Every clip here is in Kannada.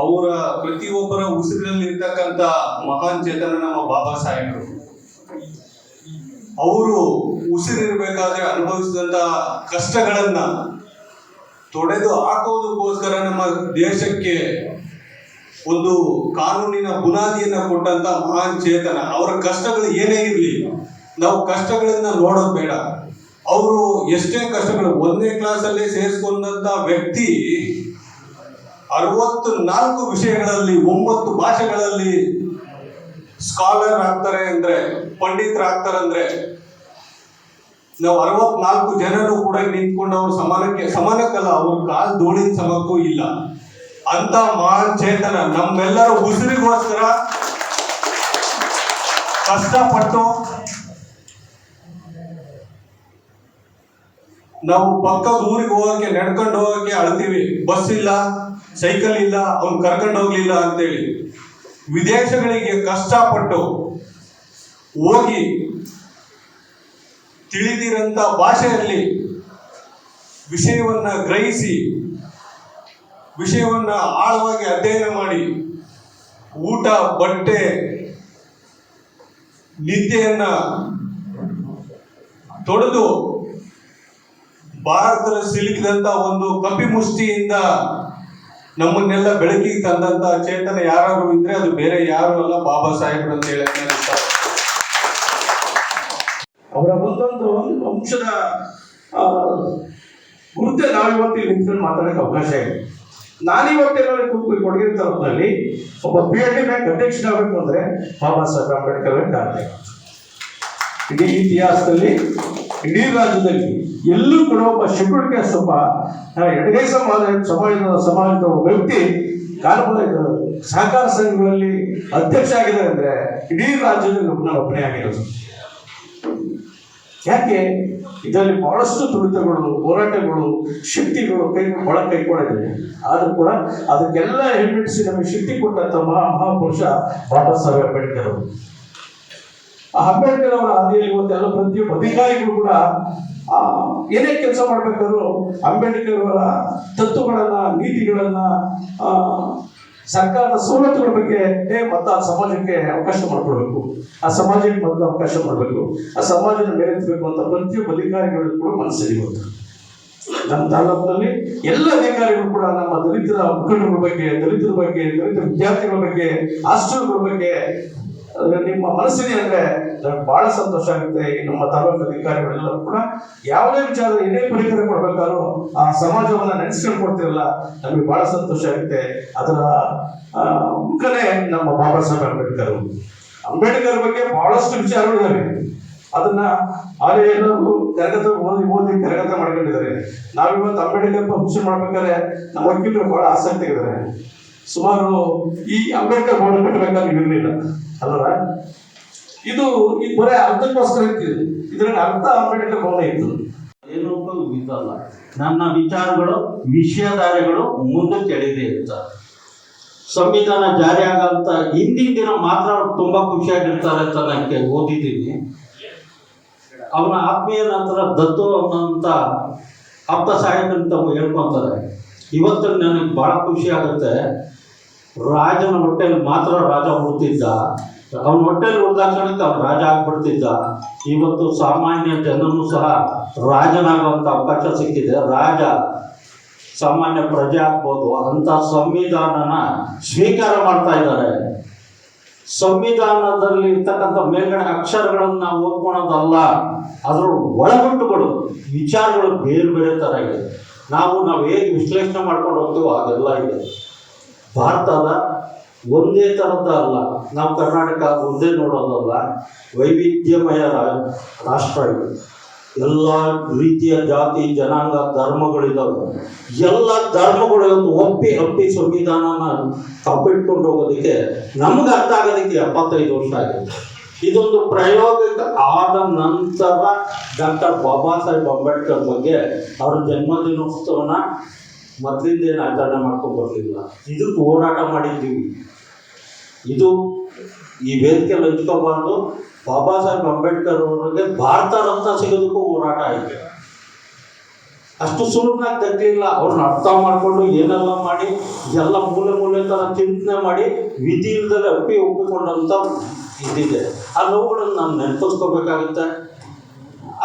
ಅವರ ಪ್ರತಿಯೊಬ್ಬರ ಉಸಿರಿನಲ್ಲಿ ಇರ್ತಕ್ಕಂತ ಮಹಾನ್ ಚೇತನ ನಮ್ಮ ಬಾಬಾ ಸಾಹೇಬರು. ಅವರು ಉಸಿರಿರ್ಬೇಕಾದ್ರೆ ಅನುಭವಿಸಿದಂತ ಕಷ್ಟಗಳನ್ನ ತೊಡೆದು ಹಾಕೋದಕ್ಕೋಸ್ಕರ ನಮ್ಮ ದೇಶಕ್ಕೆ ಒಂದು ಕಾನೂನಿನ ಬುನಾದಿಯನ್ನ ಕೊಟ್ಟಂತ ಮಹಾನ್ ಚೇತನ. ಅವರ ಕಷ್ಟಗಳು ಏನೇ ಇರಲಿ, ನಾವು ಕಷ್ಟಗಳನ್ನ ನೋಡೋದು ಬೇಡ. ಅವರು ಎಷ್ಟೇ ಕಷ್ಟಗಳು ಒಂದನೇ ಕ್ಲಾಸಲ್ಲಿ ಸೇರಿಸ್ಕೊಂಡಂತ ವ್ಯಕ್ತಿ ಅರವತ್ತು ನಾಲ್ಕು ವಿಷಯಗಳಲ್ಲಿ ಒಂಬತ್ತು ಭಾಷೆಗಳಲ್ಲಿ ಸ್ಕಾಲರ್ ಆಗ್ತಾರೆ ಅಂದ್ರೆ ಪಂಡಿತರಾಗ್ತಾರೆ ಅಂದ್ರೆ ನಾವು ಅರವತ್ನಾಲ್ಕು ಜನರು ಕೂಡ ನಿಂತ್ಕೊಂಡು ಅವ್ರ ಸಮಾನಕ್ಕೆ, ಸಮಾನಕ್ಕಲ್ಲ, ಅವ್ರ ಕಾಲ್ ಧೂಳಿನ ಸಮಕ್ಕೂ ಇಲ್ಲ. ಅಂತ ಮಹಾನ್ ಚೇತನ ನಮ್ಮೆಲ್ಲರ ಉಸಿರಿಗೋಸ್ಕರ ಕಷ್ಟಪಟ್ಟು ನಾವು ಪಕ್ಕದ ಊರಿಗೆ ಹೋಗಕ್ಕೆ, ನಡ್ಕೊಂಡು ಹೋಗಕ್ಕೆ ಅಳ್ತೀವಿ. ಬಸ್ ಇಲ್ಲ, ಸೈಕಲ್ ಇಲ್ಲ, ಅವ್ನು ಕರ್ಕೊಂಡು ಹೋಗ್ಲಿಲ್ಲ ಅಂತೇಳಿ. ವಿದೇಶಗಳಿಗೆ ಕಷ್ಟಪಟ್ಟು ಹೋಗಿ ತಿಳಿದಿರಂತ ಭಾಷೆಯಲ್ಲಿ ವಿಷಯವನ್ನ ಗ್ರಹಿಸಿ, ವಿಷಯವನ್ನ ಆಳವಾಗಿ ಅಧ್ಯಯನ ಮಾಡಿ, ಊಟ, ಬಟ್ಟೆ, ನಿದ್ದೆಯನ್ನ ತೊಡೆದು ಭಾರತದ ಸಿಲುಕಿದಂತ ಒಂದು ಕಪಿಮುಷ್ಟಿಯಿಂದ ನಮ್ಮನ್ನೆಲ್ಲ ಬೆಳಕಿಗೆ ತಂದಂತ ಚೇತನ ಯಾರಾದ್ರೂ ಇದ್ರೆ ಅದು ಬೇರೆ ಯಾರು ಅಲ್ಲ ಬಾಬಾ ಸಾಹೇಬ್ರು ಅಂತ ಹೇಳಿ ಅವರ ಒಂದೊಂದು ಒಂದು ಅಂಶದ ಗುರುತೆ ನಾವಿವತ್ತು ಇಲ್ಲಿ ನಿಂತ್ಕೊಂಡು ಮಾತಾಡೋಕೆ ಅವಕಾಶ ಇದೆ. ನಾನಿವತ್ತೇನಾದ್ರು ಕೂತ್ಕೊಂಡು ಕೊಡುಗೆ ತರಫಲ್ಲಿ ಒಬ್ಬ ಪಿ ಎಚ್ ಡಿ ಬ್ಯಾಂಕ್ ಅಧ್ಯಕ್ಷನಾಗಬೇಕು ಅಂದ್ರೆ ಬಾಬಾ ಸಾಹೇಬ್ ಅಂಬೇಡ್ಕರ್ ಕಾರಣ. ಇಡೀ ಇತಿಹಾಸದಲ್ಲಿ ಇಡೀ ರಾಜ್ಯದಲ್ಲಿ ಎಲ್ಲೂ ಕೂಡ ಒಬ್ಬ ಶಿಬಿರಕ್ಕೆ ಕ್ಯಾಸ್ಟ್ ಒಬ್ಬ ಎಡಗೈ ಸಮಾಜ, ಸಮಾಜದ ಸಮಾಜದ ವ್ಯಕ್ತಿ ಕಾರ್ಪೊರೇಟ್, ಸಹಕಾರ ಸಂಘಗಳಲ್ಲಿ ಅಧ್ಯಕ್ಷ ಆಗಿದ್ದಾರೆ ಅಂದ್ರೆ ಇಡೀ ರಾಜ್ಯದಲ್ಲಿ ನಮ್ಮ ಒಬ್ಬನೇ ಆಗಿರೋದು. ಯಾಕೆ? ಇದರಲ್ಲಿ ಬಹಳಷ್ಟು ತುಳಿತಗಳು, ಹೋರಾಟಗಳು, ಶಕ್ತಿಗಳು ಕೈ, ಒಳ ಕೈಕೊಂಡಿದೆ ಆದರೂ ಕೂಡ ಅದಕ್ಕೆಲ್ಲ ಹಿಮ್ಮೆಟ್ಟಿಸಿ ನಮಗೆ ಶಕ್ತಿ ಕೊಟ್ಟಂತ ಮಹಾ ಮಹಾಪುರುಷ ಬಾಬಾ ಸಾಹೇಬ್ ಅಂಬೇಡ್ಕರ್ ಅವರು. ಅಂಬೇಡ್ಕರ್ ಅವರ ಹಾದಿಯಲ್ಲಿ ಇವತ್ತೆಲ್ಲ ಪ್ರತಿಯೊಬ್ಬ ಅಧಿಕಾರಿಗಳು ಕೂಡ ಏನೇ ಕೆಲಸ ಮಾಡ್ಬೇಕಾದ್ರು ಅಂಬೇಡ್ಕರ್ ಅವರ ತತ್ವಗಳನ್ನ, ನೀತಿಗಳನ್ನ ಸರ್ಕಾರದ ಸವಲತ್ತುಗಳ ಬಗ್ಗೆ ಮತ್ತ ಆ ಸಮಾಜಕ್ಕೆ ಅವಕಾಶ ಮಾಡ್ಕೊಡ್ಬೇಕು. ಆ ಸಮಾಜಕ್ಕೆ ಮೊದಲು ಅವಕಾಶ ಮಾಡಬೇಕು. ಆ ಸಮಾಜದ ಮೇಲೆತ್ತಬೇಕು ಅಂತ ಪ್ರತಿಯೊಬ್ಬ ಅಧಿಕಾರಿಗಳು ಕೂಡ ಮನಸ್ಸಲ್ಲಿ ಇವತ್ತು ನಮ್ಮ ತಾಲೂಕಿನಲ್ಲಿ ಎಲ್ಲ ಅಧಿಕಾರಿಗಳು ಕೂಡ ನಮ್ಮ ದಲಿತರ ಮುಖಂಡರ ಬಗ್ಗೆ, ದಲಿತರ ಬಗ್ಗೆ ದಲಿತ ವಿದ್ಯಾರ್ಥಿಗಳ ಬಗ್ಗೆ ಹಾಸ್ಟೆಲ್ಗಳ ಬಗ್ಗೆ ನಿಮ್ಮ ಮನಸ್ಸಿದೆ ಅಂದ್ರೆ ಬಹಳ ಸಂತೋಷ ಆಗುತ್ತೆ. ನಮ್ಮ ತಾಲೂಕು ಅಧಿಕಾರಿಗಳೆಲ್ಲರೂ ಕೂಡ ಯಾವುದೇ ವಿಚಾರ ಏನೇ ಪರಿಹಾರ ಕೊಡ್ಬೇಕಾದ್ರೂ ಆ ಸಮಾಜವನ್ನ ನೆನೆಸ್ಕೊಂಡು ಕೊಡ್ತಿರಲ್ಲ ನಮಗೆ ಬಹಳ ಸಂತೋಷ ಆಗುತ್ತೆ. ಅದರ ಮುಖನೇ ನಮ್ಮ ಬಾಬಾ ಸಾಹೇಬ್ ಅಂಬೇಡ್ಕರ್ ಅಂಬೇಡ್ಕರ್ ಬಗ್ಗೆ ಬಹಳಷ್ಟು ವಿಚಾರಗಳಿದಾವೆ ಅದನ್ನ ಆದರೆ ಎಲ್ಲರೂ ಕರಗತ ಓದಿ ಓದಿ ಕರಗತ ಮಾಡ್ಕೊಂಡಿದ್ದಾರೆ. ನಾವಿವತ್ತು ಅಂಬೇಡ್ಕರ್ ಫಂಕ್ಷನ್ ಮಾಡ್ಬೇಕಾದ್ರೆ ನಮ್ಮ ವಕೀಲರು ಬಹಳ ಆಸಕ್ತಿ ಇದ್ದಾರೆ. ಸುಮಾರು ಈ ಅಂಬೇಡ್ಕರ್ ಬೋರ್ಡ್ ಕಟ್ಟಬೇಕಾದ್ರೆ ಇರಲಿಲ್ಲ ಅಲ್ವಾ ಇದು ಈ ಬರೇ ಅರ್ಥಕ್ಕೋಸ್ಕರ ಇತ್ತು ಇದರಲ್ಲಿ ಅರ್ಥ ಅಂಬೇಡ್ಕರ್ ಇತ್ತು ಏನು ಇದಲ್ಲ ನನ್ನ ವಿಚಾರಗಳು ವಿಷಯಧಾರೆಗಳು ಮುಂದೆ ಎಳೆದೇ ಅಂತ ಸಂವಿಧಾನ ಜಾರಿ ಆಗಂತ ಹಿಂದಿನ ದಿನ ಮಾತ್ರ ತುಂಬಾ ಖುಷಿಯಾಗಿರ್ತಾರೆ ಅಂತ ನನಗೆ ಓದಿದ್ದೀನಿ. ಅವನ ಆತ್ಮೀಯ ನಂತರ ದತ್ತು ಅನ್ನೋಂಥ ಅಪ್ಪ ಸಾಹೇಬ್ರಂತ ಹೇಳ್ಕೊಂತಾರೆ. ಇವತ್ತು ನನಗೆ ಭಾಳ ಖುಷಿ ಆಗುತ್ತೆ. ರಾಜನ ಹೊಟ್ಟೆಲಿ ಮಾತ್ರ ರಾಜ ಹುಡ್ತಿದ್ದ ಅವನ ಹೊಟ್ಟೆಲಿ ಹುಡ್ದಾಕ್ಷಣಕ್ಕೆ ಅವ್ನು ರಾಜ ಆಗ್ಬಿಡ್ತಿದ್ದ. ಇವತ್ತು ಸಾಮಾನ್ಯ ಜನನು ಸಹ ರಾಜನಾಗುವಂಥ ಅವಕಾಶ ಸಿಕ್ಕಿದೆ. ರಾಜ ಸಾಮಾನ್ಯ ಪ್ರಜೆ ಆಗ್ಬೋದು. ಅಂತ ಸಂವಿಧಾನನ ಸ್ವೀಕಾರ ಮಾಡ್ತಾ ಇದ್ದಾರೆ. ಸಂವಿಧಾನದಲ್ಲಿ ಇರ್ತಕ್ಕಂಥ ಮೇಲ್ಗಡೆ ಅಕ್ಷರಗಳನ್ನು ಓದ್ಕೊಳೋದಲ್ಲ ಅದರ ಒಳಗುಟ್ಟುಗಳು, ವಿಚಾರಗಳು ಬೇರೆ ಬೇರೆ ಥರ ಇದೆ. ನಾವು ನಾವು ಹೇಗೆ ವಿಶ್ಲೇಷಣೆ ಮಾಡ್ಕೊಂಡು ಹೋಗ್ತೀವೋ ಅದೆಲ್ಲ ಇದೆ. ಭಾರತದ ಒಂದೇ ಥರದ ಅಲ್ಲ. ನಾವು ಕರ್ನಾಟಕ ಒಂದೇ ನೋಡೋದಲ್ಲ, ವೈವಿಧ್ಯಮಯ ರಾಷ್ಟ್ರ ಇದು ಎಲ್ಲ ರೀತಿಯ ಜಾತಿ, ಜನಾಂಗ ಧರ್ಮಗಳಿದ್ದಾವೆ ಎಲ್ಲ ಧರ್ಮಗಳು ಒಪ್ಪಿ ಒಪ್ಪಿ ಸಂವಿಧಾನನ ಕಾಪಿಟ್ಕೊಂಡು ಹೋಗೋದಕ್ಕೆ ನಮ್ಗೆ ಅರ್ಥ ಆಗೋದಕ್ಕೆ ಎಪ್ಪತ್ತೈದು ವರ್ಷ ಆಗಿದೆ. ಇದೊಂದು ಪ್ರಾಯೋಗಿಕ ಆದ ನಂತರ ಡಾಕ್ಟರ್ ಬಾಬಾ ಸಾಹೇಬ್ ಅಂಬೇಡ್ಕರ್ ಬಗ್ಗೆ ಅವರ ಜನ್ಮದಿನೋತ್ಸವನ ಮೊದಲಿಂದ ಏನು ಆಚರಣೆ ಮಾಡ್ಕೊಂಡು ಬರಲಿಲ್ಲ ಇದಕ್ಕೆ ಹೋರಾಟ ಮಾಡಿದ್ದೀವಿ ಇದು ಈ ವೇದಿಕೆ ಹಂಚ್ಕೋಬಾರ್ದು. ಬಾಬಾ ಸಾಹೇಬ್ ಅಂಬೇಡ್ಕರ್ ಅವರಿಗೆ ಭಾರತ ರತ್ನ ಸಿಗೋದಕ್ಕೂ ಹೋರಾಟ ಆಯಿತು. ಅಷ್ಟು ಸುಲಭನಾಗಿ ತಗ್ಲಿಲ್ಲ ಅವ್ರನ್ನ ಅರ್ಥ ಮಾಡಿಕೊಂಡು ಏನೆಲ್ಲ ಮಾಡಿ, ಎಲ್ಲ ಮೂಲೆ ಮೂಲೆ ಥರ ಚಿಂತನೆ ಮಾಡಿ, ವಿಧಿ ಇಲ್ದಲೆ ಅಪ್ಪಿ ಒಪ್ಪಿಕೊಂಡಂಥ ಇದಿದೆ ಆ ನೋವುಗಳನ್ನು ನಾವು ನೆನಪಿಸ್ಕೋಬೇಕಾಗುತ್ತೆ.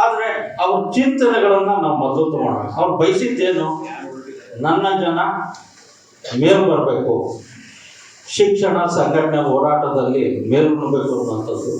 ಆದರೆ ಅವ್ರ ಚಿಂತನೆಗಳನ್ನು ನಾವು ಮದ್ದು ಮಾಡಬೇಕು ಅವ್ರು ಬಯಸಿದ್ದೇನು? ನನ್ನ ಜನ ಮೇಲ್ ಬರಬೇಕು. ಶಿಕ್ಷಣ, ಸಂಘಟನೆ, ಹೋರಾಟದಲ್ಲಿ ಮೇಲ್ಬರಬೇಕು ಅನ್ನುವಂಥದ್ದು.